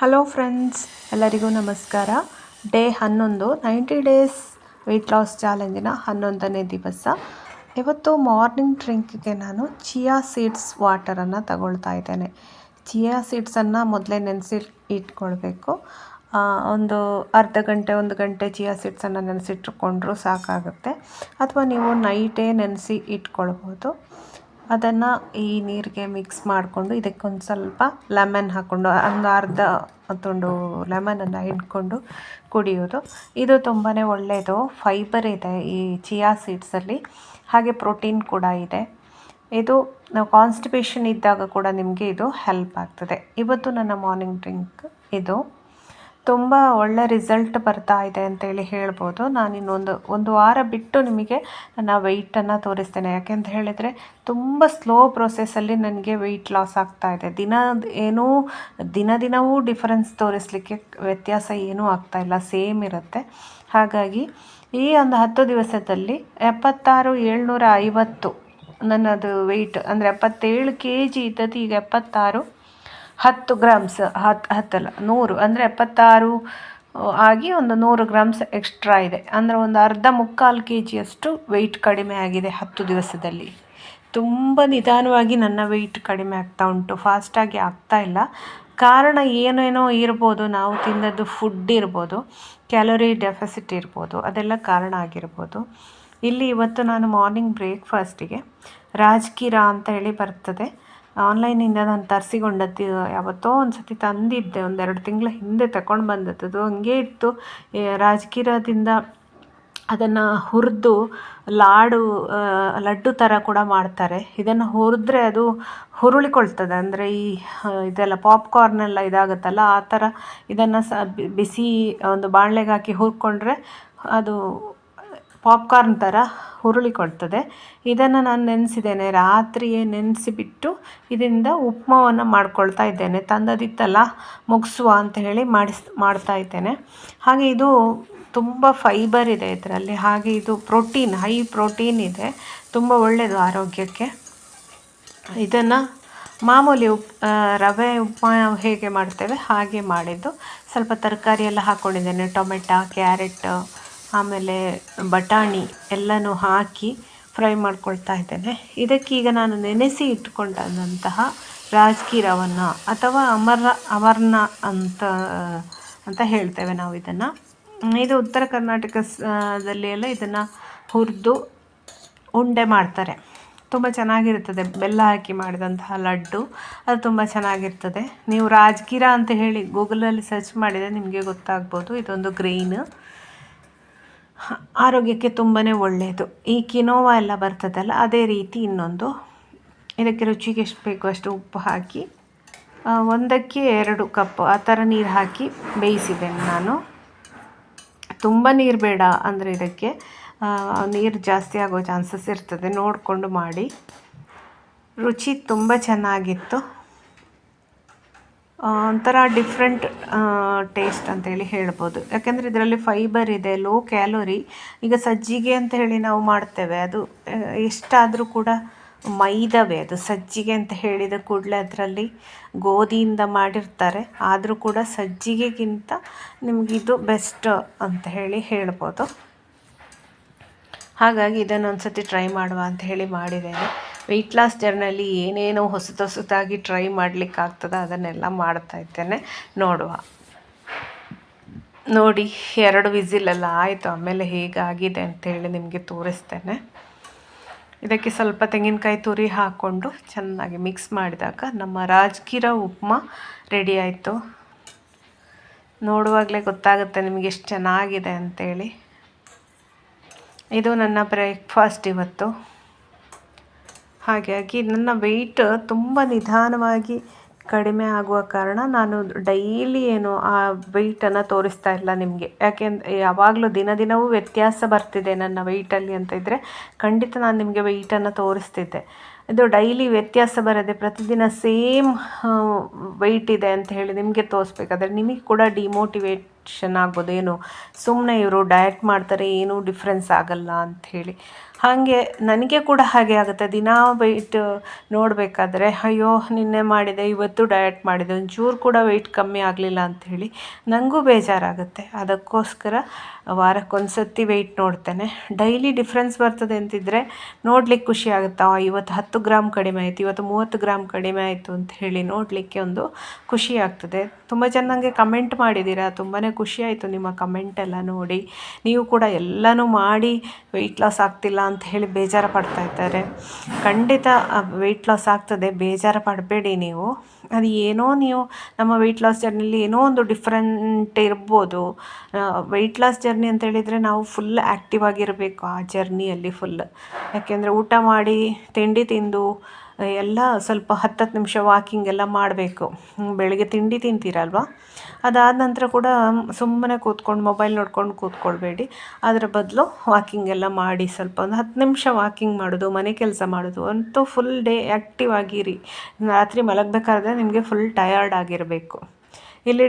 Hello friends ಎಲ್ಲರಿಗೂ ನಮಸ್ಕಾರ. Day ಹನ್ನೊಂದು ನೈಂಟಿ ಡೇಸ್ ವೆಯ್ಟ್ ಲಾಸ್ ಚಾಲೆಂಜಿನ ಹನ್ನೊಂದನೇ ದಿವಸ. ಇವತ್ತು ಮಾರ್ನಿಂಗ್ ಡ್ರಿಂಕ್ಗೆ ನಾನು ಚಿಯಾ ಸೀಡ್ಸ್ ವಾಟರನ್ನು ತಗೊಳ್ತಾ ಇದ್ದೇನೆ. ಚಿಯಾ ಸೀಡ್ಸನ್ನು ಮೊದಲೇ ನೆನೆಸಿ ಇಟ್ಕೊಳ್ಬೇಕು ಒಂದು ಅರ್ಧ ಗಂಟೆ, ಒಂದು ಗಂಟೆ ಚಿಯಾ ಸೀಡ್ಸನ್ನು ನೆನೆಸಿಟ್ಕೊಂಡ್ರೂ ಸಾಕಾಗುತ್ತೆ. ಅಥವಾ ನೀವು ನೈಟೇ ನೆನೆಸಿ ಇಟ್ಕೊಳ್ಬೋದು. ಅದನ್ನು ಈ ನೀರಿಗೆ ಮಿಕ್ಸ್ ಮಾಡಿಕೊಂಡು ಇದಕ್ಕೊಂದು ಸ್ವಲ್ಪ ಲೆಮನ್ ಹಾಕ್ಕೊಂಡು ಒಂದು ಅರ್ಧ ತುಂಡು ಲೆಮನನ್ನು ಹಿಡ್ಕೊಂಡು ಕುಡಿಯೋದು. ಇದು ತುಂಬಾ ಒಳ್ಳೆಯದು ಫೈಬರ್ ಇದೆ ಈ ಚಿಯಾ ಸೀಡ್ಸಲ್ಲಿ ಹಾಗೆ ಪ್ರೋಟೀನ್ ಕೂಡ ಇದೆ. ಇದು ನಾವು ಕಾನ್ಸ್ಟಿಪೇಷನ್ ಇದ್ದಾಗ ಕೂಡ ನಿಮಗೆ ಇದು ಹೆಲ್ಪ್ ಆಗ್ತದೆ. ಇವತ್ತು ನನ್ನ ಮಾರ್ನಿಂಗ್ ಡ್ರಿಂಕ್ ಇದು. ತುಂಬ ಒಳ್ಳೆ ರಿಸಲ್ಟ್ ಬರ್ತಾ ಇದೆ ಅಂತೇಳಿ ಹೇಳ್ಬೋದು. ನಾನು ಇನ್ನೊಂದು, ಒಂದು ವಾರ ಬಿಟ್ಟು ನಿಮಗೆ ನನ್ನ ವೆಯ್ಟನ್ನು ತೋರಿಸ್ತೇನೆ. ಯಾಕೆಂತ ಹೇಳಿದರೆ ತುಂಬ ಸ್ಲೋ ಪ್ರೊಸೆಸ್ಸಲ್ಲಿ ನನಗೆ ವೆಯ್ಟ್ ಲಾಸ್ ಆಗ್ತಾ ಇದೆ. ದಿನ ಏನೂ, ದಿನ ದಿನವೂ ಡಿಫರೆನ್ಸ್ ತೋರಿಸಲಿಕ್ಕೆ ವ್ಯತ್ಯಾಸ ಏನೂ ಆಗ್ತಾ ಇಲ್ಲ. ಸೇಮ್ ಇರುತ್ತೆ. ಹಾಗಾಗಿ ಈ ಒಂದು ಹತ್ತು ದಿವಸದಲ್ಲಿ ಎಪ್ಪತ್ತಾರು ಏಳ್ನೂರ ಐವತ್ತು ನನ್ನದು ವೆಯ್ಟ್ ಅಂದರೆ ಎಪ್ಪತ್ತೇಳು ಕೆ ಜಿ ಇದ್ದದ್ದು ಈಗ ಎಪ್ಪತ್ತಾರು ಹತ್ತು ಗ್ರಾಮ್ಸ್ ಹತ್ತು ಹತ್ತಲ್ಲ, ನೂರು, ಅಂದರೆ ಎಪ್ಪತ್ತಾರು ಆಗಿ ಒಂದು ನೂರು ಗ್ರಾಮ್ಸ್ ಎಕ್ಸ್ಟ್ರಾ ಇದೆ. ಅಂದರೆ ಒಂದು ಅರ್ಧ ಮುಕ್ಕಾಲು ಕೆ ಜಿಯಷ್ಟು ವೆಯ್ಟ್ ಕಡಿಮೆ ಆಗಿದೆ ಹತ್ತು ದಿವಸದಲ್ಲಿ. ತುಂಬ ನಿಧಾನವಾಗಿ ನನ್ನ ವೆಯ್ಟ್ ಕಡಿಮೆ ಆಗ್ತಾ ಉಂಟು. ಫಾಸ್ಟಾಗಿ ಆಗ್ತಾ ಇಲ್ಲ. ಕಾರಣ ಏನೇನೋ ಇರ್ಬೋದು. ನಾವು ತಿಂದದ್ದು ಫುಡ್ ಇರ್ಬೋದು. ಕ್ಯಾಲೋರಿ ಡೆಫಿಸಿಟ್ ಇರ್ಬೋದು. ಅದೆಲ್ಲ ಕಾರಣ ಆಗಿರ್ಬೋದು. ಇಲ್ಲಿ ಇವತ್ತು ನಾನು ಮಾರ್ನಿಂಗ್ ಬ್ರೇಕ್ಫಾಸ್ಟಿಗೆ ರಾಜ್ಗಿರಾ ಅಂತ ಹೇಳಿ ಬರ್ತದೆ. ಆನ್ಲೈನಿಂದ ನಾನು ತರಿಸಿಕೊಂಡದ್ದು ಯಾವತ್ತೋ ಒಂದು ಸತಿ ತಂದಿದ್ದೆ, ಒಂದೆರಡು ತಿಂಗಳ ಹಿಂದೆ ತಗೊಂಡು ಬಂದದ್ದು. ಹಂಗೆ ಇತ್ತು. ರಾಜಕೀಯದಿಂದ ಅದನ್ನು ಹುರಿದು ಲಾಡು ಲಡ್ಡು ಥರ ಕೂಡ ಮಾಡ್ತಾರೆ. ಇದನ್ನು ಹುರಿದ್ರೆ ಅದು ಹುರುಳಿಕೊಳ್ತದೆ. ಅಂದರೆ ಈ ಇದೆಲ್ಲ ಪಾಪ್ಕಾರ್ನ್ ಎಲ್ಲ ಇದಾಗುತ್ತಲ್ಲ, ಆ ಥರ ಇದನ್ನು ಸ ಬಿಸಿ ಒಂದು ಬಾಣಲೆಗೆ ಹಾಕಿ ಹುರ್ಕೊಂಡ್ರೆ ಅದು ಪಾಪ್ಕಾರ್ನ್ ಥರ ಉರುಳಿಕೊಳ್ತದೆ ಇದನ್ನು ನಾನು ನೆನೆಸಿದ್ದೇನೆ. ರಾತ್ರಿಯೇ ನೆನೆಸಿಬಿಟ್ಟು ಇದರಿಂದ ಉಪ್ಮಾವನ್ನು ಮಾಡ್ಕೊಳ್ತಾ ಇದ್ದೇನೆ. ತಂದದಿತ್ತಲ್ಲ, ಮುಗಿಸುವ ಅಂತ ಹೇಳಿ ಮಾಡಿಸ್, ಮಾಡ್ತಾ ಇದ್ದೇನೆ. ಹಾಗೆ ಇದು ತುಂಬ ಫೈಬರ್ ಇದೆ ಇದರಲ್ಲಿ. ಹಾಗೆ ಇದು ಪ್ರೋಟೀನ್ ಹೈ ಪ್ರೋಟೀನ್ ಇದೆ. ತುಂಬ ಒಳ್ಳೆಯದು ಆರೋಗ್ಯಕ್ಕೆ. ಇದನ್ನು ಮಾಮೂಲಿ ಉಪ್ ರವೆ ಉಪ್ಮಾ ಹೇಗೆ ಮಾಡ್ತೇವೆ ಹಾಗೆ ಮಾಡಿದ್ದು. ಸ್ವಲ್ಪ ತರಕಾರಿ ಎಲ್ಲ ಹಾಕ್ಕೊಂಡಿದ್ದೇನೆ ಟೊಮೆಟೊ, ಕ್ಯಾರೆಟ್ ಆಮೇಲೆ ಬಟಾಣಿ ಎಲ್ಲನೂ ಹಾಕಿ ಫ್ರೈ ಮಾಡ್ಕೊಳ್ತಾ ಇದ್ದೇನೆ. ಇದಕ್ಕೀಗ ನಾನು ನೆನೆಸಿ ಇಟ್ಕೊಂಡಂತಹ ರಾಜ್ಗಿರವನ್ನು ಅಥವಾ ಅಮರ, ಅಮರ್ನ ಅಂತ ಅಂತ ಹೇಳ್ತೇವೆ ನಾವು ಇದನ್ನು. ಇದು ಉತ್ತರ ಕರ್ನಾಟಕದಲ್ಲಿ ಎಲ್ಲ ಇದನ್ನು ಹುರಿದು ಉಂಡೆ ಮಾಡ್ತಾರೆ. ತುಂಬ ಚೆನ್ನಾಗಿರ್ತದೆ ಬೆಲ್ಲ ಹಾಕಿ ಮಾಡಿದಂತಹ ಲಡ್ಡು. ಅದು ತುಂಬ ಚೆನ್ನಾಗಿರ್ತದೆ. ನೀವು ರಾಜ್ಗಿರ ಅಂತ ಹೇಳಿ ಗೂಗಲಲ್ಲಿ ಸರ್ಚ್ ಮಾಡಿದರೆ ನಿಮಗೆ ಗೊತ್ತಾಗ್ಬೋದು. ಇದೊಂದು ಗ್ರೈನ್. ಆರೋಗ್ಯಕ್ಕೆ ತುಂಬಾ ಒಳ್ಳೆಯದು ಈ ಕಿನೋವಾ ಎಲ್ಲ ಬರ್ತದಲ್ಲ, ಅದೇ ರೀತಿ ಇನ್ನೊಂದು. ಇದಕ್ಕೆ ರುಚಿಗೆ ಎಷ್ಟು ಬೇಕು ಅಷ್ಟು ಉಪ್ಪು ಹಾಕಿ ಒಂದಕ್ಕೆ ಎರಡು ಕಪ್ ಆ ಥರ ನೀರು ಹಾಕಿ ಬೇಯಿಸಿದ್ದೇನೆ ನಾನು. ತುಂಬ ನೀರು ಬೇಡ ಅಂದರೆ ಇದಕ್ಕೆ ನೀರು ಜಾಸ್ತಿ ಆಗೋ ಚಾನ್ಸಸ್ ಇರ್ತದೆ. ನೋಡಿಕೊಂಡು ಮಾಡಿ. ರುಚಿ ತುಂಬ ಚೆನ್ನಾಗಿತ್ತು. ಒಂಥರ ಡಿಫ್ರೆಂಟ್ ಟೇಸ್ಟ್ ಅಂತೇಳಿ ಹೇಳ್ಬೋದು. ಯಾಕೆಂದರೆ ಇದರಲ್ಲಿ ಫೈಬರ್ ಇದೆ ಲೋ ಕ್ಯಾಲೋರಿ ಈಗ ಸಜ್ಜಿಗೆ ಅಂತ ಹೇಳಿ ನಾವು ಮಾಡ್ತೇವೆ. ಅದು ಎಷ್ಟಾದರೂ ಕೂಡ ಮೈದವೇ ಅದು. ಸಜ್ಜಿಗೆ ಅಂತ ಹೇಳಿದ ಕೂಡಲೇ ಅದರಲ್ಲಿ ಗೋಧಿಯಿಂದ ಮಾಡಿರ್ತಾರೆ. ಆದರೂ ಕೂಡ ಸಜ್ಜಿಗೆಗಿಂತ ನಿಮಗಿದು ಬೆಸ್ಟ್ ಅಂತ ಹೇಳಿ ಹೇಳ್ಬೋದು. ಹಾಗಾಗಿ ಇದನ್ನು ಒಂದು ಸತಿ ಟ್ರೈ ಮಾಡುವ ಅಂತ ಹೇಳಿ ಮಾಡಿದ್ದೇನೆ. ವೆಯ್ಟ್ ಲಾಸ್ ಜರ್ನಲ್ಲಿ ಏನೇನೋ ಹೊಸತು ಹೊಸದಾಗಿ ಟ್ರೈ ಮಾಡಲಿಕ್ಕಾಗ್ತದೆ ಅದನ್ನೆಲ್ಲ ಮಾಡ್ತಾ ಇದ್ದೇನೆ. ನೋಡುವ. ನೋಡಿ, ಎರಡು ವಿಸಿಲೆಲ್ಲ ಆಯಿತು. ಆಮೇಲೆ ಹೇಗಾಗಿದೆ ಅಂತೇಳಿ ನಿಮಗೆ ತೋರಿಸ್ತೇನೆ. ಇದಕ್ಕೆ ಸ್ವಲ್ಪ ತೆಂಗಿನಕಾಯಿ ತುರಿ ಹಾಕ್ಕೊಂಡು ಚೆನ್ನಾಗಿ ಮಿಕ್ಸ್ ಮಾಡಿದಾಗ ನಮ್ಮ ರಾಜ್ಗಿರ ಉಪ್ಮಾ ರೆಡಿ ಆಯಿತು. ನೋಡುವಾಗಲೇ ಗೊತ್ತಾಗುತ್ತೆ ನಿಮಗೆ ಎಷ್ಟು ಚೆನ್ನಾಗಿದೆ ಅಂತೇಳಿ. ಇದು ನನ್ನ ಬ್ರೇಕ್ಫಾಸ್ಟ್ ಇವತ್ತು. ಹಾಗಾಗಿ ನನ್ನ ವೆಯ್ಟ್ ತುಂಬ ನಿಧಾನವಾಗಿ ಕಡಿಮೆ ಆಗುವ ಕಾರಣ ನಾನು ಡೈಲಿ ಏನು ಆ ವೆಯ್ಟನ್ನು ತೋರಿಸ್ತಾ ಇಲ್ಲ ನಿಮಗೆ. ಯಾಕೆಂದ್ರೆ ಯಾವಾಗಲೂ ದಿನ ದಿನವೂ ವ್ಯತ್ಯಾಸ ಬರ್ತಿದೆ ನನ್ನ ವೆಯ್ಟಲ್ಲಿ ಅಂತ ಇದ್ದರೆ ಖಂಡಿತ ನಾನು ನಿಮಗೆ ವೆಯ್ಟನ್ನು ತೋರಿಸ್ತಿದ್ದೆ. ಇದು ಡೈಲಿ ವ್ಯತ್ಯಾಸ ಬರದೆ ಪ್ರತಿದಿನ ಸೇಮ್ ವೆಯ್ಟ್ ಇದೆ ಅಂತ ಹೇಳಿ ನಿಮಗೆ ತೋರಿಸ್ಬೇಕಾದ್ರೆ ನಿಮಗೆ ಕೂಡ ಡಿಮೋಟಿವೇಟ್ ಟೆನ್ಷನ್ ಆಗ್ಬೋದು ಏನು ಸುಮ್ಮನೆ ಇವರು ಡಯಟ್ ಮಾಡ್ತಾರೆ, ಏನೂ ಡಿಫ್ರೆನ್ಸ್ ಆಗಲ್ಲ ಅಂಥೇಳಿ. ಹಾಗೆ ನನಗೆ ಕೂಡ ಹಾಗೆ ಆಗುತ್ತೆ. ದಿನಾ ವೆಯ್ಟ್ ನೋಡಬೇಕಾದ್ರೆ, ಅಯ್ಯೋ, ನಿನ್ನೆ ಮಾಡಿದೆ, ಇವತ್ತು ಡಯಟ್ ಮಾಡಿದೆ ಒಂಚೂರು ಕೂಡ ವೆಯ್ಟ್ ಕಮ್ಮಿ ಆಗಲಿಲ್ಲ ಅಂಥೇಳಿ ನನಗೂ ಬೇಜಾರಾಗುತ್ತೆ. ಅದಕ್ಕೋಸ್ಕರ ವಾರಕ್ಕೊಂದು ಸತಿ ವೆಯ್ಟ್ ನೋಡ್ತೇನೆ. ಡೈಲಿ ಡಿಫ್ರೆನ್ಸ್ ಬರ್ತದೆ ಅಂತಿದ್ದರೆ ನೋಡಲಿಕ್ಕೆ ಖುಷಿ ಆಗುತ್ತೆ, ಇವತ್ತು ಹತ್ತು ಗ್ರಾಮ್ ಕಡಿಮೆ ಆಯಿತು, ಇವತ್ತು ಮೂವತ್ತು ಗ್ರಾಮ್ ಕಡಿಮೆ ಆಯಿತು ಅಂತ ಹೇಳಿ ನೋಡಲಿಕ್ಕೆ ಒಂದು ಖುಷಿ ಆಗ್ತದೆ. ತುಂಬ ಜನ ನನಗೆ ಕಮೆಂಟ್ ಮಾಡಿದ್ದೀರಾ ತುಂಬಾ ಖುಷಿ ಆಯಿತು ನಿಮ್ಮ ಕಮೆಂಟ್ ಎಲ್ಲ ನೋಡಿ. ನೀವು ಕೂಡ ಎಲ್ಲನೂ ಮಾಡಿ ವೆಯ್ಟ್ ಲಾಸ್ ಆಗ್ತಿಲ್ಲ ಅಂತ ಹೇಳಿ ಬೇಜಾರು ಪಡ್ತಾ ಇದ್ದಾರೆ. ಖಂಡಿತ ವೆಯ್ಟ್ ಲಾಸ್ ಆಗ್ತದೆ, ಬೇಜಾರು ಪಡಬೇಡಿ ನೀವು. ಅದು ಏನೋ ನೀವು ನಮ್ಮ ವೆಯ್ಟ್ ಲಾಸ್ ಜರ್ನಿಲಿ ಏನೋ ಒಂದು ಡಿಫ್ರೆಂಟ್ ಇರ್ಬೋದು. ವೆಯ್ಟ್ ಲಾಸ್ ಜರ್ನಿ ಅಂತ ಹೇಳಿದರೆ ನಾವು ಫುಲ್ ಆ್ಯಕ್ಟಿವ್ ಆಗಿರಬೇಕು ಆ ಜರ್ನಿಯಲ್ಲಿ ಫುಲ್ ಯಾಕೆಂದರೆ ಊಟ ಮಾಡಿ, ತಿಂಡಿ ತಿಂದು, ಎಲ್ಲ ಸ್ವಲ್ಪ ಹತ್ತತ್ತು ನಿಮಿಷ ವಾಕಿಂಗ್ ಎಲ್ಲ ಮಾಡಬೇಕು. ಬೆಳಗ್ಗೆ ತಿಂಡಿ ತಿಂತೀರಲ್ವ? ಅದಾದ ನಂತರ ಕೂಡ ಸುಮ್ಮನೆ ಕೂತ್ಕೊಂಡು ಮೊಬೈಲ್ ನೋಡ್ಕೊಂಡು ಕೂತ್ಕೊಳ್ಬೇಡಿ. ಅದರ ಬದಲು ವಾಕಿಂಗ್ ಎಲ್ಲ ಮಾಡಿ ಸ್ವಲ್ಪ ಒಂದು ಹತ್ತು ನಿಮಿಷ ವಾಕಿಂಗ್ ಮಾಡೋದು, ಮನೆ ಕೆಲಸ ಮಾಡೋದು, ಅಂತೂ ಫುಲ್ ಡೇ ಆ್ಯಕ್ಟಿವ್ ಆಗಿರಿ. ರಾತ್ರಿ ಮಲಗಬೇಕಾದ್ರೆ ನಿಮಗೆ ಫುಲ್ ಟಯರ್ಡ್ ಆಗಿರಬೇಕು. ಇಲ್ಲಿ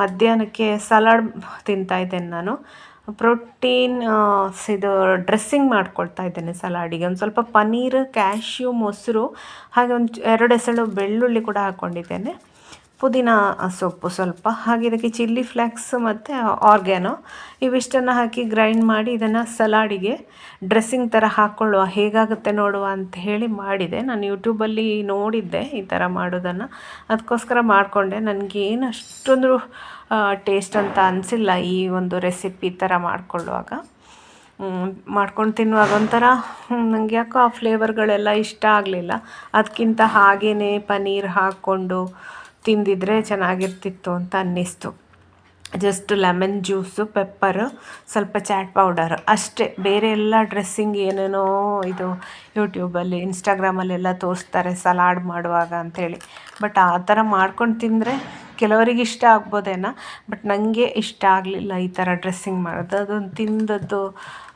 ಮಧ್ಯಾಹ್ನಕ್ಕೆ ಸಲಾಡ್ ತಿಂತಾ ಇದ್ದೇನೆ ನಾನು. ಪ್ರೋಟೀನ್ ಇದು ಡ್ರೆಸ್ಸಿಂಗ್ ಮಾಡ್ಕೊಳ್ತಾ ಇದ್ದೇನೆ ಸಲಾಡಿಗೆ ಒಂದು ಸ್ವಲ್ಪ ಪನ್ನೀರ್ ಕ್ಯಾಶ್ಯೂ ಮೊಸರು, ಹಾಗೆ ಒಂದು ಎರಡು ಎಸಳು ಬೆಳ್ಳುಳ್ಳಿ ಕೂಡ ಹಾಕ್ಕೊಂಡಿದ್ದೇನೆ ಪುದೀನ ಸೊಪ್ಪು ಸ್ವಲ್ಪ, ಹಾಗೆ ಇದಕ್ಕೆ ಚಿಲ್ಲಿ ಫ್ಲ್ಯಾಕ್ಸ್ ಮತ್ತು ಆರ್ಗ್ಯಾನೋ. ಇವಿಷ್ಟನ್ನು ಹಾಕಿ ಗ್ರೈಂಡ್ ಮಾಡಿ ಇದನ್ನು ಸಲಾಡಿಗೆ ಡ್ರೆಸ್ಸಿಂಗ್ ಥರ ಹಾಕ್ಕೊಳ್ಳುವ ಹೇಗಾಗುತ್ತೆ ನೋಡುವ ಅಂತ ಹೇಳಿ ಮಾಡಿದೆ. ನಾನು ಯೂಟ್ಯೂಬಲ್ಲಿ ನೋಡಿದ್ದೆ ಈ ಥರ ಮಾಡೋದನ್ನು. ಅದಕ್ಕೋಸ್ಕರ ಮಾಡಿಕೊಂಡೆ. ನನಗೇನು ಅಷ್ಟೊಂದು ಟೇಸ್ಟ್ ಅಂತ ಅನಿಸಿಲ್ಲ ಈ ಒಂದು ರೆಸಿಪಿ ಥರ ಮಾಡಿಕೊಳ್ಳುವಾಗ. ಮಾಡ್ಕೊಂಡು ತಿನ್ನುವಾಗ ಒಂಥರ ನನಗೆ ಯಾಕೋ ಆ ಫ್ಲೇವರ್ಗಳೆಲ್ಲ ಇಷ್ಟ ಆಗಲಿಲ್ಲ. ಅದಕ್ಕಿಂತ ಹಾಗೇ ಪನೀರ್ ಹಾಕ್ಕೊಂಡು ತಿಂದಿದ್ರೆ ಚೆನ್ನಾಗಿರ್ತಿತ್ತು ಅಂತ ಅನ್ನಿಸ್ತು. ಜಸ್ಟ್ ಲೆಮನ್ ಜ್ಯೂಸು ಪೆಪ್ಪರು ಸ್ವಲ್ಪ ಚಾಟ್ ಪೌಡರ್ ಅಷ್ಟೇ, ಬೇರೆ ಎಲ್ಲ ಡ್ರೆಸ್ಸಿಂಗ್ ಏನೇನೋ ಇದು ಯೂಟ್ಯೂಬಲ್ಲಿ ಇನ್ಸ್ಟಾಗ್ರಾಮಲ್ಲೆಲ್ಲ ತೋರಿಸ್ತಾರೆ ಸಲಾಡ್ ಮಾಡುವಾಗ ಅಂಥೇಳಿ ಬಟ್ ಆ ಥರ ಮಾಡ್ಕೊಂಡು ತಿಂದರೆ ಕೆಲವರಿಗೆ ಇಷ್ಟ ಆಗ್ಬೋದೇನೋ, ಬಟ್ ನನಗೆ ಇಷ್ಟ ಆಗಲಿಲ್ಲ ಈ ಥರ ಡ್ರೆಸ್ಸಿಂಗ್ ಮಾಡೋದು. ಅದೊಂದು ತಿಂದದ್ದು,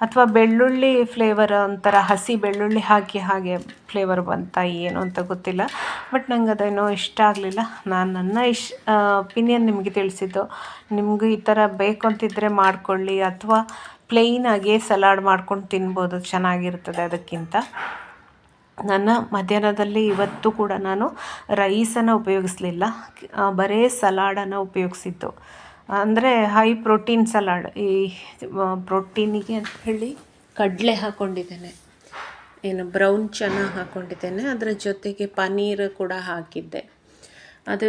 ಅಥವಾ ಬೆಳ್ಳುಳ್ಳಿ ಫ್ಲೇವರ್ ಒಂಥರ ಹಸಿ ಬೆಳ್ಳುಳ್ಳಿ ಹಾಕಿ ಹಾಗೆ ಫ್ಲೇವರ್ ಬಂತ ಏನು ಅಂತ ಗೊತ್ತಿಲ್ಲ. ಬಟ್ ನಂಗೆ ಅದೇನೋ ಇಷ್ಟ ಆಗಲಿಲ್ಲ. ನಾನು ನನ್ನ ಇಶ್ ಒಪಿನಿಯನ್ ನಿಮಗೆ ತಿಳಿಸಿದ್ದು. ನಿಮಗೂ ಈ ಥರ ಬೇಕು ಅಂತಿದ್ದರೆ ಮಾಡಿಕೊಳ್ಳಿ, ಅಥವಾ ಪ್ಲೇನಾಗೇ ಸಲಾಡ್ ಮಾಡ್ಕೊಂಡು ತಿನ್ಬೋದು, ಚೆನ್ನಾಗಿರ್ತದೆ ಅದಕ್ಕಿಂತ. ನನ್ನ ಮಧ್ಯಾಹ್ನದಲ್ಲಿ ಇವತ್ತು ಕೂಡ ನಾನು ರೈಸನ್ನು ಉಪಯೋಗಿಸ್ಲಿಲ್ಲ. ಬರೀ ಸಲಾಡನ್ನು ಉಪಯೋಗಿಸಿದ್ದು. ಅಂದರೆ ಹೈ ಪ್ರೋಟೀನ್ ಸಲಾಡ್. ಈ ಪ್ರೋಟೀನಿಗೆ ಅಂತ ಹೇಳಿ ಕಡಲೆ ಹಾಕ್ಕೊಂಡಿದ್ದೇನೆ ಏನು, ಬ್ರೌನ್ ಚನ್ನ ಹಾಕ್ಕೊಂಡಿದ್ದೇನೆ ಅದರ ಜೊತೆಗೆ ಪನ್ನೀರ್ ಕೂಡ ಹಾಕಿದ್ದೆ. ಅದು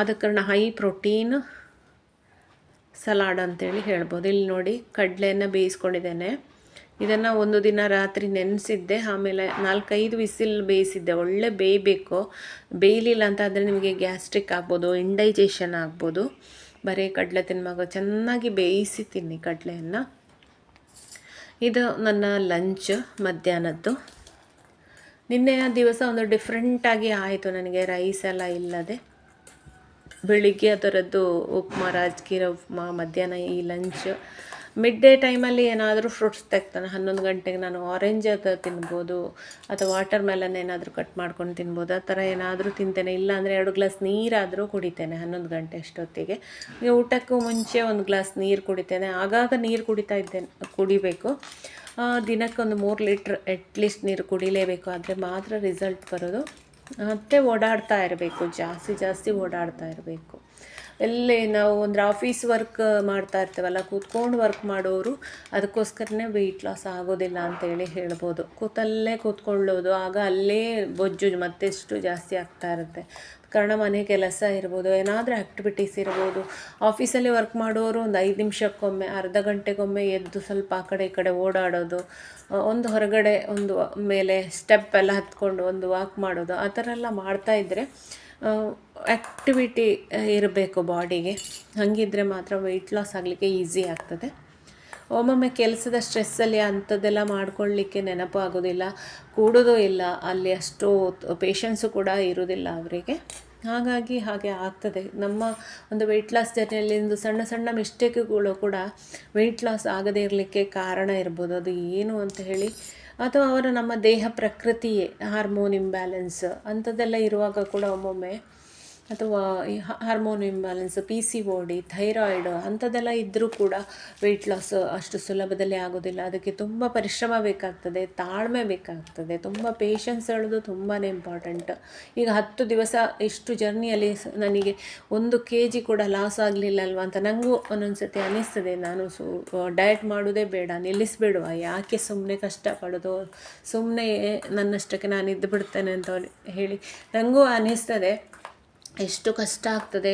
ಆದ ಕಾರಣ ಹೈ ಪ್ರೋಟೀನ್ ಸಲಾಡ್ ಅಂತೇಳಿ ಹೇಳ್ಬೋದು. ಇಲ್ಲಿ ನೋಡಿ, ಕಡಲೆಯನ್ನು ಬೇಯಿಸ್ಕೊಂಡಿದ್ದೇನೆ. ಇದನ್ನು ಒಂದು ದಿನ ರಾತ್ರಿ ನೆನೆಸಿದ್ದೆ. ಆಮೇಲೆ ನಾಲ್ಕೈದು ವಿಸಿಲ್ ಬೇಯಿಸಿದ್ದೆ. ಒಳ್ಳೆ ಬೇಯಬೇಕು. ಬೇಯಲಿಲ್ಲ ಅಂತ ಅಂದರೆ ನಿಮಗೆ ಗ್ಯಾಸ್ಟ್ರಿಕ್ ಆಗ್ಬೋದು, ಇಂಡೈಜೇಷನ್ ಆಗ್ಬೋದು. ಬರೀ ಕಡಲೆ ತಿನ್ನುವಾಗ ಚೆನ್ನಾಗಿ ಬೇಯಿಸಿ ತಿನ್ನಿ ಕಡಲೆಯನ್ನು. ಇದು ನನ್ನ ಲಂಚ್ ಮಧ್ಯಾಹ್ನದ್ದು. ನಿನ್ನೆಯ ದಿವಸ ಒಂದು ಡಿಫ್ರೆಂಟಾಗಿ ಆಯಿತು ನನಗೆ. ರೈಸ್ ಎಲ್ಲ ಇಲ್ಲದೆ. ಬೆಳಿಗ್ಗೆ ಅದರದ್ದು ಉಪ್ಮಾ ರಾಜಕೀರ ಉಪ್ಮಾ, ಮಧ್ಯಾಹ್ನ ಈ ಲಂಚ್ ಮಿಡ್ ಡೇ ಟೈಮಲ್ಲಿ ಏನಾದರೂ ಫ್ರೂಟ್ಸ್ ತೆಗ್ತಾನೆ. ಹನ್ನೊಂದು ಗಂಟೆಗೆ ನಾನು ಆರೆಂಜ್ ಅದು ತಿನ್ಬೋದು, ಅಥವಾ ವಾಟರ್ ಮೆಲನ್ ಏನಾದರೂ ಕಟ್ ಮಾಡ್ಕೊಂಡು ತಿನ್ಬೋದು, ಆ ಥರ ಏನಾದರೂ ತಿಂತೇನೆ. ಇಲ್ಲಾಂದರೆ ಎರಡು ಗ್ಲಾಸ್ ನೀರಾದರೂ ಕುಡಿತೇನೆ ಹನ್ನೊಂದು ಗಂಟೆ ಅಷ್ಟೊತ್ತಿಗೆ. ಊಟಕ್ಕೂ ಮುಂಚೆ ಒಂದು ಗ್ಲಾಸ್ ನೀರು ಕುಡಿತೇನೆ. ಆಗಾಗ ನೀರು ಕುಡಿತಾ ಇದ್ದೇನೆ ಕುಡಿಬೇಕು. ದಿನಕ್ಕೊಂದು ಮೂರು ಲೀಟ್ರ್ ಅಟ್ಲೀಸ್ಟ್ ನೀರು ಕುಡಿಲೇಬೇಕು. ಆದರೆ ಮಾತ್ರ ರಿಸಲ್ಟ್ ಬರೋದು. ಮತ್ತೆ ಓಡಾಡ್ತಾ ಇರಬೇಕು, ಜಾಸ್ತಿ ಜಾಸ್ತಿ ಓಡಾಡ್ತಾ ಇರಬೇಕು. ಎಲ್ಲಿ ನಾವು ಅಂದರೆ ಆಫೀಸ್ ವರ್ಕ್ ಮಾಡ್ತಾ ಇರ್ತೇವಲ್ಲ, ಕೂತ್ಕೊಂಡು ವರ್ಕ್ ಮಾಡೋರು ಅದಕ್ಕೋಸ್ಕರನೇ ವೆಯ್ಟ್ ಲಾಸ್ ಆಗೋದಿಲ್ಲ ಅಂತೇಳಿ ಹೇಳ್ಬೋದು. ಕೂತಲ್ಲೇ ಕೂತ್ಕೊಳ್ಳೋದು, ಆಗ ಅಲ್ಲೇ ಬೊಜ್ಜು ಮತ್ತೆಷ್ಟು ಜಾಸ್ತಿ ಆಗ್ತಾ ಇರುತ್ತೆ. ಕಾರಣ ಮನೆ ಕೆಲಸ ಇರ್ಬೋದು, ಏನಾದರೂ ಆ್ಯಕ್ಟಿವಿಟೀಸ್ ಇರ್ಬೋದು. ಆಫೀಸಲ್ಲಿ ವರ್ಕ್ ಮಾಡೋರು ಒಂದು ಐದು ನಿಮಿಷಕ್ಕೊಮ್ಮೆ, ಅರ್ಧ ಗಂಟೆಗೊಮ್ಮೆ ಎದ್ದು ಸ್ವಲ್ಪ ಆ ಕಡೆ ಈ ಕಡೆ ಓಡಾಡೋದು ಒಂದು ಹೊರಗಡೆ ಒಂದು ಮೇಲೆ ಸ್ಟೆಪ್ ಎಲ್ಲ ಹತ್ಕೊಂಡು ಒಂದು ವಾಕ್ ಮಾಡೋದು, ಆ ಥರ ಎಲ್ಲ ಮಾಡ್ತಾಯಿದ್ರೆ ಆ್ಯಕ್ಟಿವಿಟಿ ಇರಬೇಕು ಬಾಡಿಗೆ ಹಾಗಿದ್ರೆ ಮಾತ್ರ ವೆಯ್ಟ್ ಲಾಸ್ ಆಗಲಿಕ್ಕೆ ಈಸಿ ಆಗ್ತದೆ. ಒಮ್ಮೊಮ್ಮೆ ಕೆಲಸದ ಸ್ಟ್ರೆಸ್ಸಲ್ಲಿ ಅಂಥದ್ದೆಲ್ಲ ಮಾಡ್ಕೊಳ್ಳಿಕ್ಕೆ ನೆನಪು ಆಗೋದಿಲ್ಲ, ಕೂಡೋದು ಇಲ್ಲ, ಅಲ್ಲಿ ಅಷ್ಟು ಪೇಷನ್ಸು ಕೂಡ ಇರೋದಿಲ್ಲ ಅವರಿಗೆ. ಹಾಗಾಗಿ ಹಾಗೆ ಆಗ್ತದೆ. ನಮ್ಮ ಒಂದು ವೆಯ್ಟ್ ಲಾಸ್ ಜರ್ನಿಯಲ್ಲಿ ಒಂದು ಸಣ್ಣ ಸಣ್ಣ ಮಿಸ್ಟೇಕ್ಗಳು ಕೂಡ ವೆಯ್ಟ್ ಲಾಸ್ ಆಗದೇ ಇರಲಿಕ್ಕೆ ಕಾರಣ ಇರ್ಬೋದು. ಅದು ಏನು ಅಂತ ಹೇಳಿ ಅಥವಾ ಅವರ ನಮ್ಮ ದೇಹ ಪ್ರಕೃತಿಯೇ ಹಾರ್ಮೋನ್ ಇಂಬ್ಯಾಲೆನ್ಸ್ ಅಂಥದ್ದೆಲ್ಲ ಇರುವಾಗ ಕೂಡ ಒಮ್ಮೊಮ್ಮೆ ಅಥವಾ ಈ hormone imbalance P C O D thyroid ಅಂಥದ್ದೆಲ್ಲ ಇದ್ದರೂ ಕೂಡ ವೆಯ್ಟ್ ಲಾಸ್ ಅಷ್ಟು ಸುಲಭದಲ್ಲಿ ಆಗೋದಿಲ್ಲ. ಅದಕ್ಕೆ ತುಂಬ ಪರಿಶ್ರಮ ಬೇಕಾಗ್ತದೆ, ತಾಳ್ಮೆ ಬೇಕಾಗ್ತದೆ, ತುಂಬ ಪೇಷನ್ಸ್ ಹೇಳೋದು ತುಂಬಾ ಇಂಪಾರ್ಟೆಂಟ್ ಈಗ ಹತ್ತು ದಿವಸ ಇಷ್ಟು ಜರ್ನಿಯಲ್ಲಿ ನನಗೆ ಒಂದು ಕೆ ಜಿ ಕೂಡ ಲಾಸ್ ಆಗಲಿಲ್ಲ ಅಲ್ವಾ ಅಂತ ನನಗೂ ಒಂದೊಂದು ಸರ್ತಿ ಅನ್ನಿಸ್ತದೆ. ನಾನು ಸು ಡಯಟ್ ಮಾಡೋದೇ ಬೇಡ, ನಿಲ್ಲಿಸ್ಬಿಡುವ. ಯಾಕೆ ಸುಮ್ಮನೆ ಕಷ್ಟಪಡೋದು? ಸುಮ್ಮನೆ ನನ್ನಷ್ಟಕ್ಕೆ ನಾನು ಇದ್ದು ಬಿಡ್ತೇನೆ ಅಂತ ಹೇಳಿ ನನಗೂ ಅನ್ನಿಸ್ತದೆ. ಎಷ್ಟು ಕಷ್ಟ ಆಗ್ತದೆ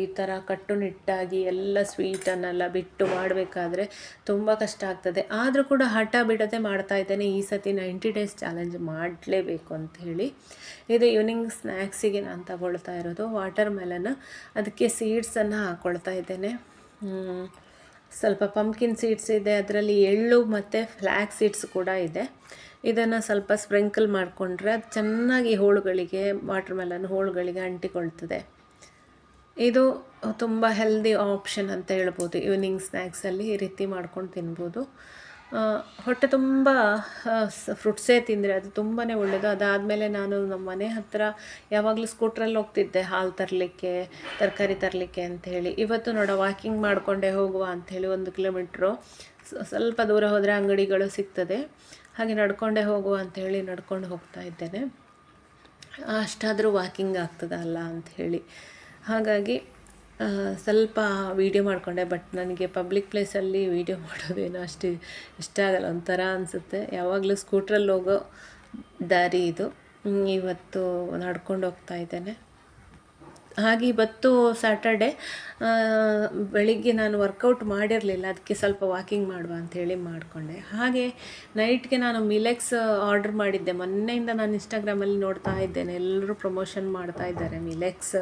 ಈ ಥರ ಕಟ್ಟುನಿಟ್ಟಾಗಿ ಎಲ್ಲ ಸ್ವೀಟನ್ನೆಲ್ಲ ಬಿಟ್ಟು ಮಾಡಬೇಕಾದ್ರೆ ತುಂಬ ಕಷ್ಟ ಆಗ್ತದೆ. ಆದರೂ ಕೂಡ ಹಠ ಬಿಡದೆ ಮಾಡ್ತಾ ಇದ್ದೇನೆ. ಈ ಸತಿ ನೈಂಟಿ ಡೇಸ್ ಚಾಲೆಂಜ್ ಮಾಡಲೇಬೇಕು ಅಂತ ಹೇಳಿ. ಇದು ಈವ್ನಿಂಗ್ ಸ್ನ್ಯಾಕ್ಸಿಗೆ ನಾನು ತಗೊಳ್ತಾ ಇರೋದು. ವಾಟರ್ ಮೆಲನ್ ಅದಕ್ಕೆ ಸೀಡ್ಸನ್ನು ಹಾಕ್ಕೊಳ್ತಾ ಇದ್ದೇನೆ. ಸ್ವಲ್ಪ ಪಂಪ್ಕಿನ್ ಸೀಡ್ಸ್ ಇದೆ. ಅದರಲ್ಲಿ ಎಳ್ಳು ಮತ್ತು ಫ್ಲ್ಯಾಕ್ ಸೀಡ್ಸ್ ಕೂಡ ಇದೆ. ಇದನ್ನು ಸ್ವಲ್ಪ ಸ್ಪ್ರಿಂಕಲ್ ಮಾಡಿಕೊಂಡ್ರೆ ಅದು ಚೆನ್ನಾಗಿ ಹೋಳುಗಳಿಗೆ, ವಾಟರ್ ಮೆಲನ್ ಹೋಳುಗಳಿಗೆ ಅಂಟಿಕೊಳ್ತದೆ. ಇದು ತುಂಬ ಹೆಲ್ದಿ ಆಪ್ಷನ್ ಅಂತ ಹೇಳ್ಬೋದು. ಈವ್ನಿಂಗ್ ಸ್ನ್ಯಾಕ್ಸಲ್ಲಿ ಈ ರೀತಿ ಮಾಡ್ಕೊಂಡು ತಿನ್ಬೋದು. ಹೊಟ್ಟೆ ತುಂಬ ಫ್ರುಟ್ಸೇ ತಿಂದರೆ ಅದು ತುಂಬಾ ಒಳ್ಳೆಯದು ಅದಾದಮೇಲೆ ನಾನು ನಮ್ಮ ಮನೆ ಹತ್ತಿರ ಯಾವಾಗಲೂ ಸ್ಕೂಟ್ರಲ್ಲಿ ಹೋಗ್ತಿದ್ದೆ, ಹಾಲು ತರಲಿಕ್ಕೆ, ತರಕಾರಿ ತರಲಿಕ್ಕೆ ಅಂಥೇಳಿ ಇವತ್ತು ನೋಡ, ವಾಕಿಂಗ್ ಮಾಡಿಕೊಂಡೇ ಹೋಗುವ ಅಂಥೇಳಿ ಒಂದು ಕಿಲೋಮೀಟ್ರು. ಸ್ವಲ್ಪ ದೂರ ಹೋದರೆ ಅಂಗಡಿಗಳು ಸಿಗ್ತದೆ. ಹಾಗೆ ನಡ್ಕೊಂಡೇ ಹೋಗುವ ಅಂಥೇಳಿ ನಡ್ಕೊಂಡು ಹೋಗ್ತಾ ಇದ್ದೇನೆ. ಅಷ್ಟಾದರೂ ವಾಕಿಂಗ್ ಆಗ್ತದಲ್ಲ ಹೇಳಿ. ಹಾಗಾಗಿ ಸ್ವಲ್ಪ ವೀಡಿಯೋ ಮಾಡಿಕೊಂಡೆ ಬಟ್ ನನಗೆ ಪಬ್ಲಿಕ್ ಪ್ಲೇಸಲ್ಲಿ ವೀಡಿಯೋ ಮಾಡೋದೇನೋ ಅಷ್ಟು ಇಷ್ಟ ಆಗಲ್ಲ, ಒಂಥರ ಅನಿಸುತ್ತೆ. ಯಾವಾಗಲೂ ಸ್ಕೂಟ್ರಲ್ಲಿ ಹೋಗೋ ದಾರಿ ಇದು. ಇವತ್ತು ನಡ್ಕೊಂಡು ಹೋಗ್ತಾ ಇದ್ದೇನೆ. ಹಾಗೆ ಇವತ್ತು ಸ್ಯಾಟರ್ಡೆ ಬೆಳಿಗ್ಗೆ ನಾನು ವರ್ಕೌಟ್ ಮಾಡಿರಲಿಲ್ಲ. ಅದಕ್ಕೆ ಸ್ವಲ್ಪ ವಾಕಿಂಗ್ ಮಾಡುವ ಅಂಥೇಳಿ ಮಾಡಿಕೊಂಡೆ. ಹಾಗೆ ನೈಟ್ಗೆ ನಾನು ಮಿಲೆಕ್ಸ್ ಆರ್ಡ್ರ್ ಮಾಡಿದ್ದೆ. ಮೊನ್ನೆಯಿಂದ ನಾನು ಇನ್ಸ್ಟಾಗ್ರಾಮಲ್ಲಿ ನೋಡ್ತಾ ಇದ್ದೇನೆ. ಎಲ್ಲರೂ ಪ್ರಮೋಷನ್ ಮಾಡ್ತಾ ಇದ್ದಾರೆ ಮಿಲೆಕ್ಸ್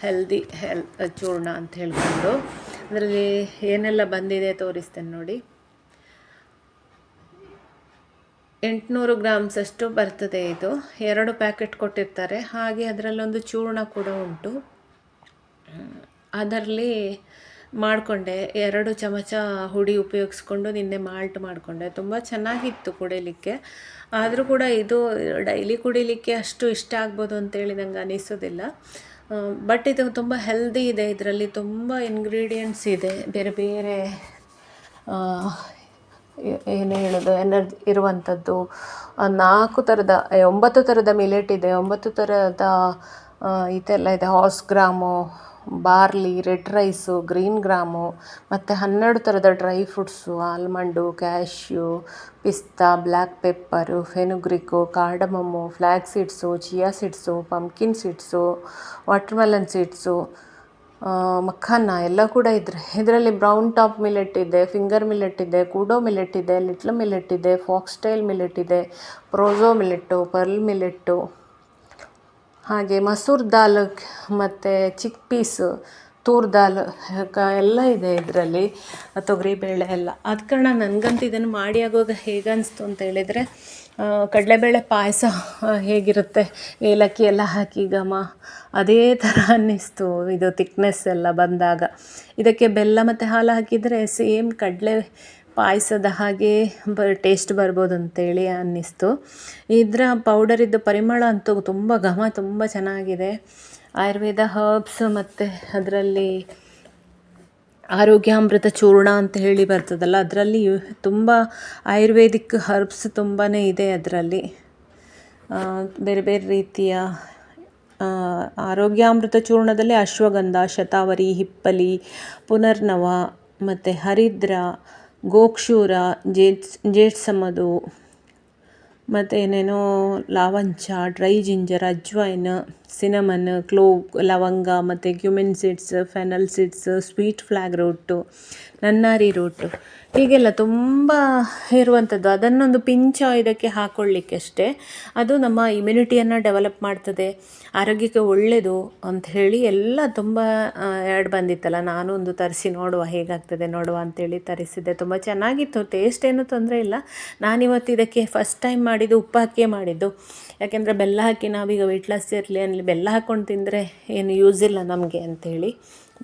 ಹೆಲ್ದಿ ಹೆಲ್ ಚೂರ್ಣ ಅಂತ ಹೇಳ್ಕೊಂಡು. ಅದರಲ್ಲಿ ಏನೆಲ್ಲ ಬಂದಿದೆ ತೋರಿಸ್ತೇನೆ ನೋಡಿ. ಎಂಟುನೂರು ಗ್ರಾಮ್ಸಷ್ಟು ಬರ್ತದೆ ಇದು. ಎರಡು ಪ್ಯಾಕೆಟ್ ಕೊಟ್ಟಿರ್ತಾರೆ. ಹಾಗೆ ಅದರಲ್ಲೊಂದು ಚೂರ್ಣ ಕೂಡ ಉಂಟು. ಅದರಲ್ಲಿ ಮಾಡಿಕೊಂಡೆ. ಎರಡು ಚಮಚ ಹುಡಿ ಉಪಯೋಗಿಸ್ಕೊಂಡು ನಿನ್ನೆ ಮಾಲ್ಟ್ ಮಾಡಿಕೊಂಡೆ. ತುಂಬ ಚೆನ್ನಾಗಿತ್ತು ಕುಡಿಲಿಕ್ಕೆ. ಆದರೂ ಕೂಡ ಇದು ಡೈಲಿ ಕುಡಿಲಿಕ್ಕೆ ಅಷ್ಟು ಇಷ್ಟ ಆಗ್ಬೋದು ಅಂತೇಳಿ ನಂಗೆ ಅನಿಸೋದಿಲ್ಲ. ಬಟ್ ಇದು ತುಂಬ ಹೆಲ್ದಿ ಇದೆ. ಇದರಲ್ಲಿ ತುಂಬ ಇಂಗ್ರೀಡಿಯೆಂಟ್ಸ್ ಇದೆ. ಬೇರೆ ಬೇರೆ ಏನು ಹೇಳೋದು ಎನರ್ಜಿ ಇರುವಂಥದ್ದು ನಾಲ್ಕು ಥರದ ಒಂಬತ್ತು ಥರದ ಮಿಲೆಟ್ ಇದೆ. ಒಂಬತ್ತು ಥರದ ಇದೆಲ್ಲ ಇದೆ. Horse gram barley, red rice, green gram, ಮತ್ತು ಹನ್ನೆರಡು ಥರದ dry fruits, almond cashew pista, black pepper, fenugreek, cardamom flax seeds, chia seeds, pumpkin seeds, watermelon seeds makhana ಎಲ್ಲ ಕೂಡ ಇದ್ರೆ. ಇದರಲ್ಲಿ ಬ್ರೌನ್ ಟಾಪ್ ಮಿಲೆಟ್ ಇದೆ, ಫಿಂಗರ್ ಮಿಲೆಟ್ ಇದೆ, ಕೂಡೋ ಮಿಲೆಟ್ ಇದೆ, ಲಿಟ್ಲ್ ಮಿಲೆಟ್ ಇದೆ, ಫಾಕ್ಸ್ಟೈಲ್ ಮಿಲೆಟ್ ಇದೆ ಪ್ರೋಝೋ ಮಿಲೆಟ್ಟು ಪರ್ಲ್ ಮಿಲೆಟ್ಟು ಹಾಗೆ ಮಸೂರ್ ದಾಲ್ ಮತ್ತು ಚಿಕ್ ಪೀಸ್, ತೂರ್ ದಾಲ್, ಕ- ಎಲ್ಲ ಇದೆ ಇದರಲ್ಲಿ ತೊಗರಿಬೇಳೆ ಎಲ್ಲ. ಆದ ಕಾರಣ ನನಗಂತೂ ಇದನ್ನು ಮಾಡಿ ಆಗುವಾಗ ಹೇಗೆ ಅನ್ನಿಸ್ತು ಅಂತ ಹೇಳಿದರೆ ಕಡಲೆಬೇಳೆ ಪಾಯಸ ಹೇಗಿರುತ್ತೆ, ಏಲಕ್ಕಿ ಎಲ್ಲ ಹಾಕಿ ಘಮ, ಅದೇ ಥರ ಅನ್ನಿಸ್ತು ಇದು ತಿಕ್ನೆಸ್ ಎಲ್ಲ ಬಂದಾಗ. ಇದಕ್ಕೆ ಬೆಲ್ಲ ಮತ್ತು ಹಾಲು ಹಾಕಿದರೆ ಸೇಮ್ ಕಡಲೆ ಪಾಯಸದ ಹಾಗೆ ಬ ಟೇಸ್ಟ್ ಬರ್ಬೋದು ಅಂತೇಳಿ ಅನ್ನಿಸ್ತು. ಇದರ ಪೌಡರಿದ್ದು ಪರಿಮಳ ಅಂತೂ ತುಂಬ ಘಮ, ತುಂಬ ಚೆನ್ನಾಗಿದೆ. ಆಯುರ್ವೇದ ಹರ್ಬ್ಸ್ ಮತ್ತು ಅದರಲ್ಲಿ ಆರೋಗ್ಯಾಮೃತ ಚೂರ್ಣ ಅಂತ ಹೇಳಿ ಬರ್ತದಲ್ಲ, ಅದರಲ್ಲಿ ತುಂಬ ಆಯುರ್ವೇದಿಕ್ ಹರ್ಬ್ಸ್ ತುಂಬಾ ಇದೆ ಅದರಲ್ಲಿ. ಬೇರೆ ಬೇರೆ ರೀತಿಯ ಆರೋಗ್ಯಾಮೃತ ಚೂರ್ಣದಲ್ಲಿ ಅಶ್ವಗಂಧ, ಶತಾವರಿ, ಹಿಪ್ಪಲಿ, ಪುನರ್ನವ, ಮತ್ತು ಹರಿದ್ರ ಗೋಕ್ಷೂರ ಜೇಟ್ಸ್ ಜೇಡ್ಸಮದು ಮತ್ತು ಏನೇನೋ ಲಾವಂಚ, dry ginger, ajwain, cinnamon clove ಲವಂಗ, ಮತ್ತು cumin seeds, fennel seeds, sweet flag root nannari root ಹೀಗೆಲ್ಲ ತುಂಬ ಇರುವಂಥದ್ದು ಅದನ್ನೊಂದು ಪಿಂಚ ಇದಕ್ಕೆ ಹಾಕ್ಕೊಳ್ಳಿಕ್ಕೆ ಅಷ್ಟೇ. ಅದು ನಮ್ಮ ಇಮ್ಯುನಿಟಿಯನ್ನು ಡೆವಲಪ್ ಮಾಡ್ತದೆ. ಆರೋಗ್ಯಕ್ಕೆ ಒಳ್ಳೆಯದು ಅಂತ ಹೇಳಿ ಎಲ್ಲ ತುಂಬ ಎರಡು ಬಂದಿತ್ತಲ್ಲ. ನಾನು ಒಂದು ತರಿಸಿ ನೋಡುವ ಹೇಗಾಗ್ತದೆ ನೋಡುವ ಅಂತೇಳಿ ತರಿಸಿದ್ದೆ. ತುಂಬ ಚೆನ್ನಾಗಿತ್ತು. ಟೇಸ್ಟ್ ಏನೂ ತೊಂದರೆ ಇಲ್ಲ. ನಾನಿವತ್ತು ಇದಕ್ಕೆ ಫಸ್ಟ್ ಟೈಮ್ ಮಾಡಿದ್ದು ಉಪ್ಪು ಹಾಕಿಯೇ ಮಾಡಿದ್ದು. ಯಾಕೆಂದರೆ ಬೆಲ್ಲ ಹಾಕಿ ನಾವೀಗ ವೆಯ್ಟ್ ಲಾಸ್ ಇರಲಿ ಅಲ್ಲಿ ಬೆಲ್ಲ ಹಾಕ್ಕೊಂಡು ತಿಂದರೆ ಏನು ಯೂಸ್ ಇಲ್ಲ ನಮಗೆ ಅಂಥೇಳಿ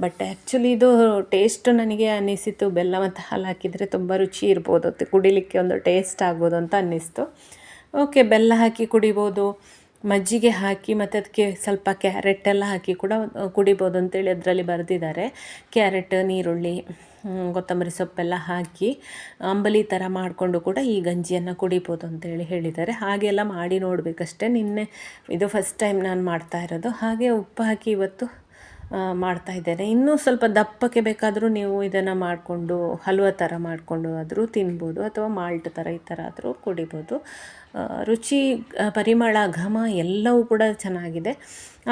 ಬಟ್ ಆ್ಯಕ್ಚುಲಿ ಇದು ಟೇಸ್ಟ್ ನನಗೆ ಅನ್ನಿಸಿತು. ಬೆಲ್ಲ ಮತ್ತು ಹಾಲು ಹಾಕಿದರೆ ತುಂಬ ರುಚಿ ಇರ್ಬೋದು. ಕುಡಿಲಿಕ್ಕೆ ಒಂದು ಟೇಸ್ಟ್ ಆಗ್ಬೋದು ಅಂತ ಅನ್ನಿಸ್ತು. ಓಕೆ ಬೆಲ್ಲ ಹಾಕಿ ಕುಡಿಬೋದು. ಮಜ್ಜಿಗೆ ಹಾಕಿ ಮತ್ತು ಅದಕ್ಕೆ ಸ್ವಲ್ಪ ಕ್ಯಾರೆಟ್ ಎಲ್ಲ ಹಾಕಿ ಕೂಡ ಕುಡಿಬೋದು ಅಂತೇಳಿ ಅದರಲ್ಲಿ ಬರೆದಿದ್ದಾರೆ. ಕ್ಯಾರೆಟ್ ನೀರುಳ್ಳಿ ಕೊತ್ತಂಬರಿ ಸೊಪ್ಪೆಲ್ಲ ಹಾಕಿ ಅಂಬಲಿ ಥರ ಮಾಡಿಕೊಂಡು ಕೂಡ ಈ ಗಂಜಿಯನ್ನು ಕುಡಿಬೋದು ಅಂತೇಳಿ ಹೇಳಿದ್ದಾರೆ. ಹಾಗೆಲ್ಲ ಮಾಡಿ ನೋಡಬೇಕಷ್ಟೇ. ನಿನ್ನೆ ಇದು ಫಸ್ಟ್ ಟೈಮ್ ನಾನು ಮಾಡ್ತಾ ಇರೋದು. ಹಾಗೆ ಉಪ್ಪು ಹಾಕಿ ಇವತ್ತು ಮಾಡ್ತಾ ಇದ್ದೇನೆ. ಇನ್ನೂ ಸ್ವಲ್ಪ ದಪ್ಪಕ್ಕೆ ಬೇಕಾದರೂ ನೀವು ಇದನ್ನು ಮಾಡಿಕೊಂಡು, ಹಲ್ವ ಥರ ಮಾಡಿಕೊಂಡು ಆದರೂ ತಿನ್ಬೋದು ಅಥವಾ ಮಾಲ್ಟ್ ಥರ ಈ ಥರ ಆದರೂ ಕುಡಿಬೋದು. ರುಚಿ ಪರಿಮಳ, ಘಮ ಎಲ್ಲವೂ ಕೂಡ ಚೆನ್ನಾಗಿದೆ.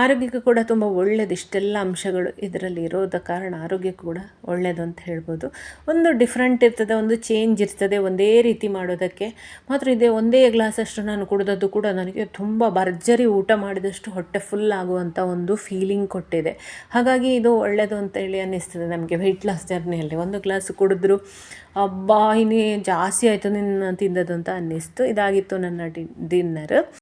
ಆರೋಗ್ಯಕ್ಕೆ ಕೂಡ ತುಂಬ ಒಳ್ಳೆಯದು ಇಷ್ಟೆಲ್ಲ ಅಂಶಗಳು ಇದರಲ್ಲಿ ಇರೋದ ಕಾರಣ ಆರೋಗ್ಯ ಕೂಡ ಒಳ್ಳೆಯದು ಅಂತ ಹೇಳ್ಬೋದು. ಒಂದು ಡಿಫ್ರೆಂಟ್ ಇರ್ತದೆ, ಒಂದು ಚೇಂಜ್ ಇರ್ತದೆ, ಒಂದೇ ರೀತಿ ಮಾಡೋದಕ್ಕೆ. ಮಾತ್ರ ಇದೆ ಒಂದೇ ಗ್ಲಾಸಷ್ಟು ನಾನು ಕುಡಿದದ್ದು ಕೂಡ ನನಗೆ ತುಂಬ ಭರ್ಜರಿ ಊಟ ಮಾಡಿದಷ್ಟು ಹೊಟ್ಟೆ ಫುಲ್ ಆಗುವಂಥ ಒಂದು ಫೀಲಿಂಗ್ ಕೊಟ್ಟಿದೆ. ಹಾಗಾಗಿ ಇದು ಒಳ್ಳೆಯದು ಅಂತೇಳಿ ಅನ್ನಿಸ್ತದೆ ನಮಗೆ ವೆಯ್ಟ್ ಲಾಸ್ ಜರ್ನಿಯಲ್ಲಿ ಒಂದು ಗ್ಲಾಸ್ ಕುಡಿದ್ರು, ಅಬ್ಬಾ, ಇನ್ನೇ ಜಾಸ್ತಿ ಆಯಿತು ನಿನ್ನ ತಿಂದದ್ದು ಅಂತ ಅನ್ನಿಸ್ತು. ಇದಾಗಿತ್ತು ನನ್ನ ಡಿ ಡಿನ್ನರ್